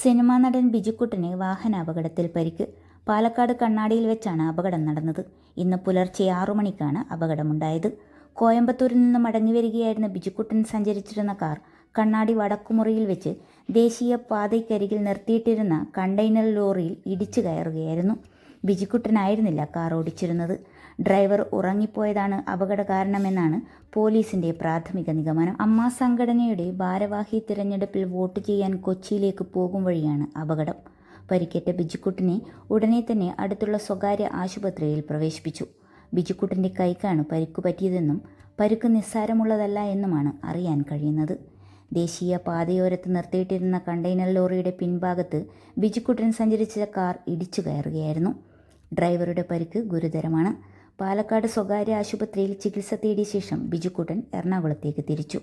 Cinema നടൻ ബിജുക്കുട്ടന് വാഹനാപകടത്തിൽ പരിക്ക്. പാലക്കാട് കണ്ണാടിയിൽ വെച്ചാണ് അപകടം നടന്നത്. ഇന്ന് പുലർച്ചെ ആറു മണിക്കാണ് അപകടമുണ്ടായത്. കോയമ്പത്തൂരിൽ നിന്ന് മടങ്ങി വരികയായിരുന്ന ബിജുക്കുട്ടൻ സഞ്ചരിച്ചിരുന്ന കാർ കണ്ണാടി വടക്കുമുറിയിൽ വെച്ച് ദേശീയ പാതയ്ക്കരികിൽ നിർത്തിയിട്ടിരുന്ന കണ്ടെയ്നർ ലോറിയിൽ ഇടിച്ചു കയറുകയായിരുന്നു. ബിജുക്കുട്ടനായിരുന്നില്ല കാർ ഓടിച്ചിരുന്നത്. ഡ്രൈവർ ഉറങ്ങിപ്പോയതാണ് അപകട കാരണമെന്നാണ് പോലീസിന്റെ പ്രാഥമിക നിഗമനം. അമ്മ സംഘടനയുടെ ഭാരവാഹി തിരഞ്ഞെടുപ്പിൽ വോട്ട് ചെയ്യാൻ കൊച്ചിയിലേക്ക് പോകും വഴിയാണ് അപകടം. പരിക്കേറ്റ ബിജിക്കുട്ടിനെ ഉടനെ തന്നെ അടുത്തുള്ള സ്വകാര്യ ആശുപത്രിയിൽ പ്രവേശിപ്പിച്ചു. ബിജിക്കുട്ടിന്റെ കൈക്കാണ് പരിക്കു പറ്റിയതെന്നും പരുക്ക് നിസ്സാരമുള്ളതല്ല എന്നുമാണ് അറിയാൻ കഴിയുന്നത്. ദേശീയ പാതയോരത്ത് നിർത്തിയിട്ടിരുന്ന കണ്ടെയ്നർ ലോറിയുടെ പിൻഭാഗത്ത് ബിജിക്കുട്ടൻ സഞ്ചരിച്ച കാർ ഇടിച്ചു കയറുകയായിരുന്നു. ഡ്രൈവറുടെ പരിക്ക് ഗുരുതരമാണ്. പാലക്കാട് സ്വകാര്യ ആശുപത്രിയിൽ ചികിത്സ തേടിയ ശേഷം ബിജുക്കുട്ടൻ എറണാകുളത്തേക്ക് തിരിച്ചു.